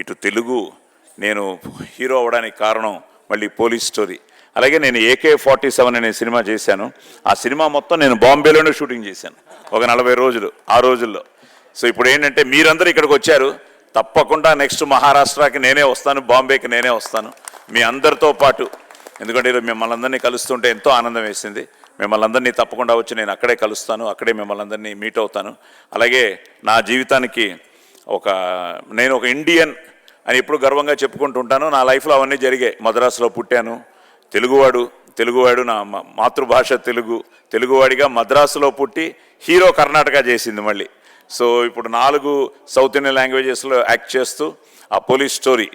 ఇటు తెలుగు నేను హీరో అవ్వడానికి కారణం మళ్ళీ పోలీస్ స్టోరీ. అలాగే నేను ఏకే ఫార్టీ సెవెన్ అనే సినిమా చేశాను. ఆ సినిమా మొత్తం నేను బాంబేలోనే షూటింగ్ చేశాను ఒక నలభై రోజులు ఆ రోజుల్లో. సో ఇప్పుడు ఏంటంటే మీరందరూ ఇక్కడికి వచ్చారు. తప్పకుండా నెక్స్ట్ మహారాష్ట్రకి నేనే వస్తాను బాంబేకి నేనే వస్తాను మీ అందరితో పాటు. ఎందుకంటే మిమ్మల్ని అందరినీ కలుస్తుంటే ఎంతో ఆనందం వేసింది. మిమ్మల్ని అందరినీ తప్పకుండా వచ్చి నేను అక్కడే కలుస్తాను అక్కడే మిమ్మల్ని అందరినీ మీట్ అవుతాను. అలాగే నా జీవితానికి ఒక నేను ఒక ఇండియన్ అని ఎప్పుడు గర్వంగా చెప్పుకుంటూ ఉంటాను నా లైఫ్లో అవన్నీ జరిగాయి. మద్రాసులో పుట్టాను. తెలుగువాడు తెలుగువాడు నా మాతృభాష తెలుగు. తెలుగువాడిగా మద్రాసులో పుట్టి హీరో కర్ణాటక చేసింది మళ్ళీ. సో ఇప్పుడు నాలుగు సౌత్ ఇండియన్ లాంగ్వేజెస్లో యాక్ట్ చేస్తూ ఆ police story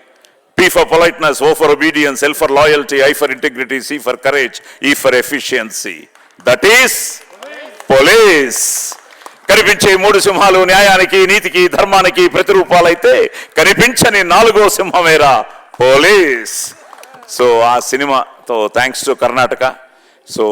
P for politeness O for obedience L for loyalty I for integrity C for courage E for efficiency that is police కనిపించే మూడు సింహాలు న్యాయానికి నీతికి ధర్మానికి ప్రతిరూపాలైతే కనిపించని నాలుగో సింహమేరా పోలీస్. సో ఆ సినిమాతో థ్యాంక్స్ టు కర్ణాటక. సో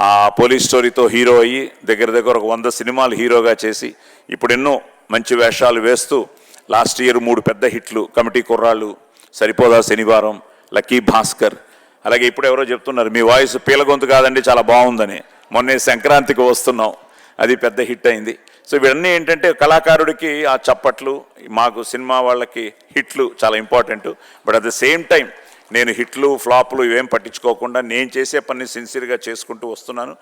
ఆ పోలీస్ స్టోరీతో హీరో అయ్యి దగ్గర దగ్గర ఒక వంద సినిమాలు హీరోగా చేసి ఇప్పుడు ఎన్నో మంచి వేషాలు వేస్తూ లాస్ట్ ఇయర్ మూడు పెద్ద హిట్లు. కమిటీ కుర్రాళ్ళు సరిపోదా శనివారం లక్కీ భాస్కర్. అలాగే ఇప్పుడు ఎవరో చెప్తున్నారు మీ వాయిస్ పీలగొంతు కాదండి చాలా బాగుందని. మొన్నే సంక్రాంతికి వస్తున్నాం. అది పెద్ద హిట్ అయింది. సో ఇవన్నీ ఏంటంటే కళాకారుడికి ఆ చప్పట్లు మాకు సినిమా వాళ్ళకి హిట్లు చాలా important. But at the same time నేను హిట్లు ఫ్లాప్లు ఇవేం పట్టించుకోకుండా నేను చేసే పని సిన్సియర్గా చేసుకుంటూ వస్తున్నాను.